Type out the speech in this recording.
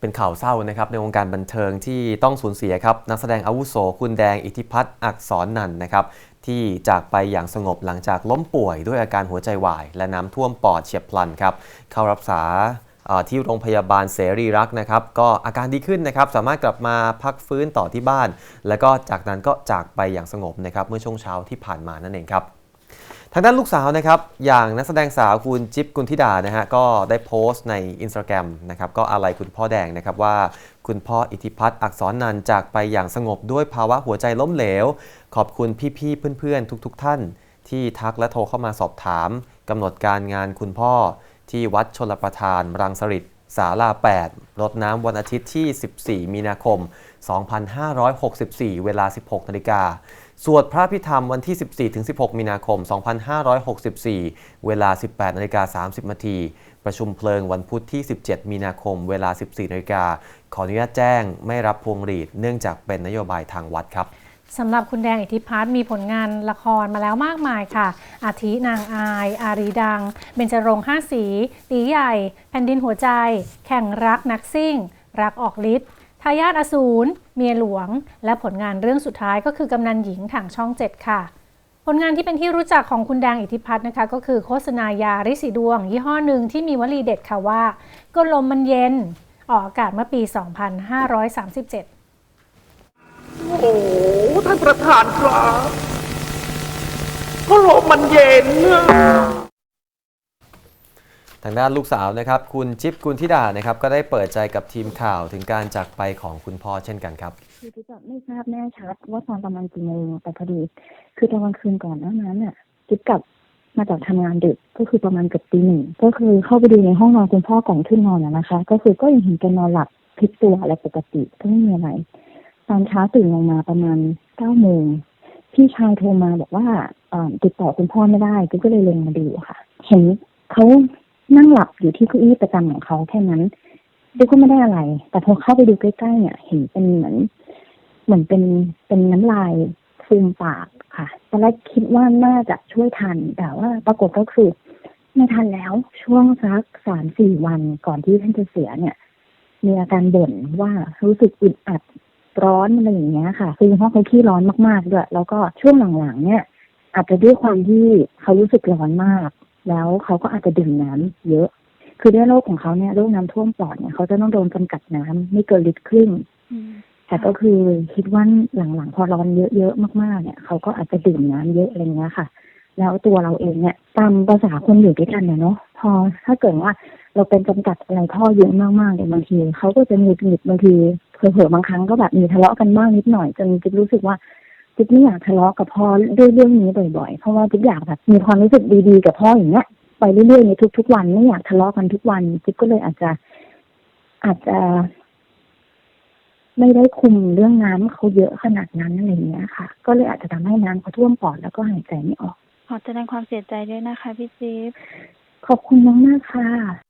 เป็นข่าวเศร้านะครับในวงการบันเทิงที่ต้องสูญเสียครับนักแสดงอาวุโสคุณแดงอิทธิพัฒน์อักษรนันท์นะครับที่จากไปอย่างสงบหลังจากล้มป่วยด้วยอาการหัวใจวาย และน้ำท่วมปอดเฉียบพลันครับเข้ารักษาที่โรงพยาบาลเสรีรักษ์นะครับก็อาการดีขึ้นนะครับ สามารถกลับมาพักฟื้นต่อที่บ้าน แล้วก็จากนั้นก็จากไปอย่างสงบนะครับเมื่อช่วงเช้าที่ผ่านมานั่นเองครับ ทางด้านลูกสาวนะครับ อย่างนักแสดงสาวคุณจิ๊บกุลธิดานะฮะก็ได้โพสต์ใน Instagram นะครับ ก็อาลัยคุณพ่อแดงนะครับว่าคุณพ่ออิทธิพัฒน์อักษรนันจากไปอย่างสงบด้วยภาวะหัวใจล้มเหลว ขอบคุณพี่ๆเพื่อนๆ ทุกๆท่าน ที่ทักและโทรเข้ามาสอบถามกำหนดการงานคุณพ่อที่วัดชลประทานรังสฤษ ศาลา 8 รดน้ำวันอาทิตย์ที่ 14 มีนาคม 2564 เวลา 16 นาฬิกา สวดพระพิธรรมวันที่ 14-16 มีนาคม 2564 เวลา 18 นาฬิกา 30 นาที ประชุมเพลิงวันพุธที่ 17 มีนาคม เวลา 14 นาฬิกา ขออนุญาตแจ้งไม่รับพวงหรีดเนื่องจากเป็นนโยบายทางวัดครับ สำหรับคุณแดงอิทธิพัฒน์มีผลงานละครมาแล้วมากมายค่ะ อาทินางอาย อารีดัง เบญจรงค์ห้าสี ตีใหญ่ แผ่นดินหัวใจ แข่งรักนักซิ่ง รักออกฤทธิ์ทายาทอสูร เมียหลวง และผลงานเรื่องสุดท้ายก็คือกำนันหญิงทางช่อง7ค่ะ ผลงานที่เป็นที่รู้จักของคุณแดงอิทธิพัฒน์นะคะ ก็คือโฆษณายาริสีดวง ยี่ห้อหนึ่งที่มีวลีเด็ดค่ะว่า ก็ลมมันเย็น ออกอากาศเมื่อปี 2537 โอ้ ท่านประธานครับก็ลมมันเย็นนะทางด้านลูกสาวนะครับ คุณจิ๊บกุลธิดานะครับ ก็ได้เปิดใจกับทีมข่าวถึงการจากไปของคุณพ่อเช่นกันครับ คือจิ๊บอะไม่ทราบแน่ชัดว่าตอนประมาณกี่โมงแต่พอดี คือตอนกลางคืนก่อนหน้านั้นน่ะจิ๊บกลับมาจากทำงานดึกก็คือประมาณเกือบตีหนึ่งก็คือเข้าไปดูในห้องนอนคุณพ่อก่อนขึ้นนอนอะนะคะ ก็คือก็ยังเห็นแกนอนหลับพลิกตัวอะไรปกติก็ไม่มีอะไร ตอนเช้าตื่นลงมาประมาณ เก้าโมงพี่ชายโทรมาบอกว่าติดต่อคุณพ่อไม่ได้ก็เลยลงมาดูค่ะ เห็นเขานั่งหลับอยู่ที่เก้าอี้ประจำของเขาแค่นั้นจิ๊บก็ไม่ได้อะไร แต่พอเข้าไปดูใกล้ๆเนี่ย เห็นเป็นเหมือน เหมือนเป็นเป็นน้ำลายฟูมปากค่ะตอนแรกคิดว่าน่าจะช่วยทัน แต่ว่าปรากฏก็คือไม่ทันแล้วช่วงสักสามสี่วันก่อนที่ท่านจะเสียเนี่ย มีอาการบ่นว่ารู้สึกอึดอัด ร้อนอะไรอย่างเงี้ยค่ะคือเพราะเขาขี้ร้อนมากๆด้วยแล้วก็ช่วงหลังๆเนี่ย อาจจะด้วยความที่เขารู้สึกร้อนมาก แล้วเขาก็อาจจะดื่มน้ำเยอะ คือด้วยโรคของเขาเนี่ยโรคน้ำท่วมปอดเนี่ยเขาจะต้องโดนจำกัดน้ำไม่เกินลิตรครึ่งแต่ก็คือคิดว่าหลังๆพอร้อนเยอะๆมากๆเนี่ยเขาก็อาจจะดื่มน้ำเยอะอะไรเงี้ยค่ะ แล้วตัวเราเองเนี่ยตามภาษาคนอยู่ด้วยกันเนาะพอถ้าเกิดว่าเราเป็นจำกัดอะไรท่อเยอะมากๆเนี่ยบางทีเขาก็จะหงุดหงิดบางที เผลอๆบางครั้งก็แบบมีทะเลาะกันบ้างนิดหน่อยจนจิ๊บรู้สึกว่าจิ๊บไม่อยากทะเลาะกับพ่อด้วยเรื่องนี้บ่อยๆ เพราะว่าจิ๊บอยากแบบมีความรู้สึกดีๆกับพ่ออย่างเงี้ยไปเรื่อยๆในทุก ๆ วันไม่อยากทะเลาะกันทุกวันจิ๊บก็เลยอาจจะ อาจจะ ไม่ได้คุมเรื่องน้ำเขาเยอะขนาดนั้นอะไรอย่างเงี้ยค่ะ ก็เลยอาจจะทำให้น้ำเขาท่วมปอดแล้วก็หายใจไม่ออกขอแสดงความเสียใจด้วยนะคะพี่จิ๊บขอบคุณน้องมากค่ะ